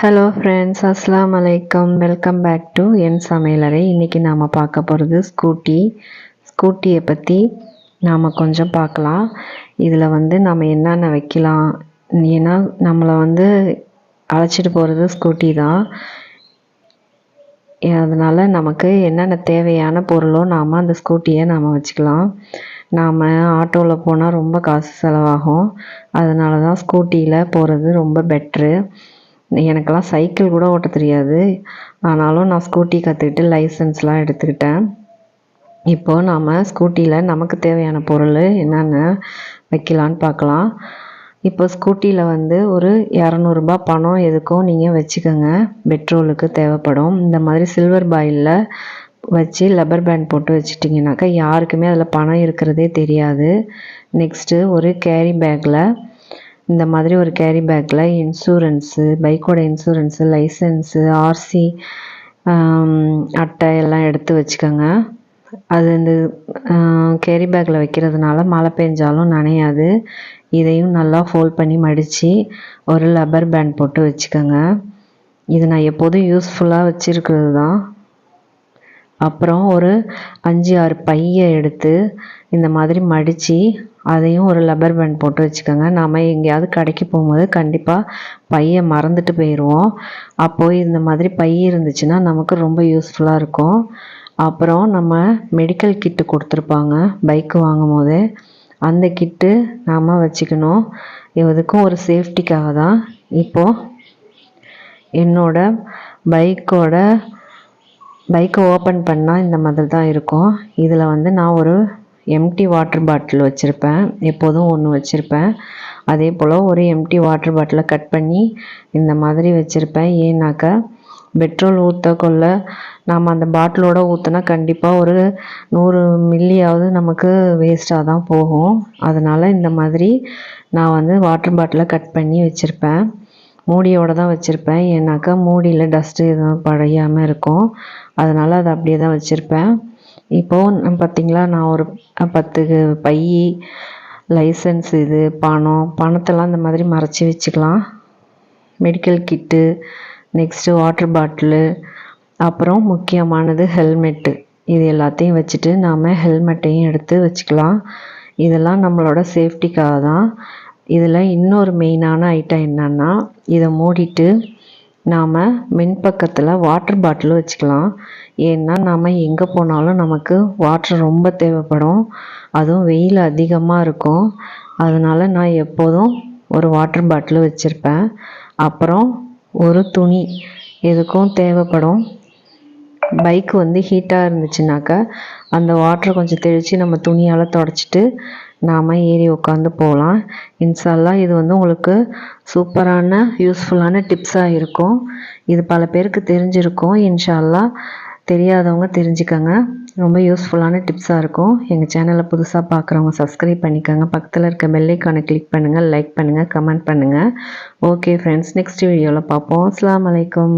Hello friends அஸ்லாம் அலைக்கம் welcome back to என் சமையலறை இன்றைக்கி நாம் பார்க்க போகிறது ஸ்கூட்டி ஸ்கூட்டியை பற்றி நாம் கொஞ்சம் பார்க்கலாம். இதில் வந்து நம்ம என்னென்ன வைக்கலாம்? ஏன்னா நம்மளை வந்து அழைச்சிட்டு போகிறது ஸ்கூட்டி தான். அதனால் நமக்கு என்னென்ன தேவையான பொருளோ நாம் அந்த ஸ்கூட்டியை நாம் வச்சுக்கலாம். நாம் ஆட்டோவில் போனால் ரொம்ப காசு செலவாகும். அதனால தான் ஸ்கூட்டியில் போகிறது ரொம்ப பெட்ரு எனக்கெல்லாம் சைக்கிள் கூட ஓட்ட தெரியாது. ஆனாலும் நான் ஸ்கூட்டி கற்றுக்கிட்டு லைசன்ஸ்லாம் எடுத்துக்கிட்டேன். இப்போது நாம் ஸ்கூட்டியில் நமக்கு தேவையான பொருள் என்னென்ன வைக்கலான்னு பார்க்கலாம். இப்போ ஸ்கூட்டியில் வந்து ஒரு இரநூறுபா பணம் எதுக்கும் நீங்கள் வச்சுக்கோங்க. பெட்ரோலுக்கு தேவைப்படும். இந்த மாதிரி சில்வர் பாயிலில் வச்சு லப்பர் பேண்ட் போட்டு வச்சிட்டிங்கனாக்கா யாருக்குமே அதில் பணம் இருக்கிறதே தெரியாது. நெக்ஸ்ட்டு ஒரு கேரி பேக்கில் இந்த மாதிரி ஒரு கேரி பேக்கில் இன்சூரன்ஸு பைக்கோட இன்சூரன்ஸு லைசன்ஸு ஆர்சி அட்டை எல்லாம் எடுத்து வச்சுக்கோங்க. அது இந்த கேரி பேக்கில் வைக்கிறதுனால மழை பெஞ்சாலும் நனையாது. இதையும் நல்லா ஃபோல்ட் பண்ணி மடித்து ஒரு லப்பர் பேண்ட் போட்டு வச்சுக்கோங்க. இது நான் எப்போதும் யூஸ்ஃபுல்லாக வச்சுருக்கிறது தான் அப்புறம் ஒரு அஞ்சு ஆறு பையை எடுத்து இந்த மாதிரி மடித்து அதையும் ஒரு லப்பர் பேண்ட் போட்டு வச்சுக்கோங்க. நாம் எங்கேயாவது கடைக்கு போகும்போது கண்டிப்பாக பையை மறந்துட்டு போயிடுவோம் அப்போது இந்த மாதிரி பை இருந்துச்சுன்னா நமக்கு ரொம்ப யூஸ்ஃபுல்லாக இருக்கும். அப்புறம் நம்ம மெடிக்கல் கிட்டு கொடுத்துருப்பாங்க. பைக்கு வாங்கும் போது அந்த கிட்டு நாம் வச்சுக்கணும். இதுக்கும் ஒரு சேஃப்டிக்காக தான். இப்போது என்னோட பைக்கோட பைக்கை ஓப்பன் பண்ணால் இந்த மாதிரி தான் இருக்கும். இதில் வந்து நான் ஒரு எம்டி வாட்டர் பாட்டில் வச்சுருப்பேன். எப்போதும் ஒன்று வச்சுருப்பேன். அதே போல் ஒரு எம்டி வாட்டர் பாட்டிலை கட் பண்ணி இந்த மாதிரி வச்சுருப்பேன். ஏன்னாக்கா பெட்ரோல் ஊற்றக்குள்ள நாம் அந்த பாட்டிலோட ஊற்றினா கண்டிப்பாக ஒரு நூறு மில்லியாவது நமக்கு வேஸ்ட்டாக தான் போகும். அதனால் இந்த மாதிரி நான் வந்து வாட்டர் பாட்டிலை கட் பண்ணி வச்சுருப்பேன். மூடியோடு தான் வச்சுருப்பேன். ஏன்னாக்கா மூடியில் டஸ்ட்டு எதுவும் படையாமல் இருக்கும். அதனால் அதை அப்படியே தான் வச்சுருப்பேன். இப்போது பார்த்திங்களா நான் ஒரு பத்து பை லைசன்ஸ் இது பணம் பணத்தெல்லாம் இந்த மாதிரி மறைச்சி வச்சுக்கலாம். Medical kit next water bottle அப்புறம் முக்கியமானது ஹெல்மெட்டு இது எல்லாத்தையும் வச்சுட்டு நாம் ஹெல்மெட்டையும் எடுத்து வச்சுக்கலாம். இதெல்லாம் நம்மளோட சேஃப்டிக்காக தான் இதில் இன்னொரு மெயினான ஐட்டம் என்னென்னா இதை மூடிட்டு நாம் மின்பக்கத்தில் வாட்டர் பாட்டிலும் வச்சுக்கலாம். ஏன்னா நாம் எங்கே போனாலும் நமக்கு வாட்ரு ரொம்ப தேவைப்படும். அதுவும் வெயில் அதிகமாக இருக்கும். அதனால் நான் எப்போதும் ஒரு வாட்டர் பாட்டில் வச்சுருப்பேன். அப்புறம் ஒரு துணி. எதுக்கும் தேவைப்படும்? பைக் வந்து ஹீட்டாக இருந்துச்சுனாக்கா அந்த வாட்டரை கொஞ்சம் தெளித்து நம்ம துணியால் தொடச்சிட்டு நாம் ஏறி உட்காந்து போகலாம் இன்ஷால்லா இது வந்து உங்களுக்கு சூப்பரான யூஸ்ஃபுல்லான டிப்ஸாக இருக்கும். இது பல பேருக்கு தெரிஞ்சிருக்கும். இன்ஷால்லா தெரியாதவங்க தெரிஞ்சுக்கோங்க. ரொம்ப யூஸ்ஃபுல்லான டிப்ஸாக இருக்கும். எங்கள் சேனலை புதுசாக பார்க்குறவங்க சப்ஸ்கிரைப் பண்ணிக்கோங்க. பக்கத்தில் இருக்க பெல்லைக்கானை கிளிக் பண்ணுங்கள் லைக் பண்ணுங்கள் கமெண்ட் பண்ணுங்கள் ஓகே ஃப்ரெண்ட்ஸ் நெக்ஸ்ட் வீடியோவில் பார்ப்போம். அஸ்லாம் வலைக்கம்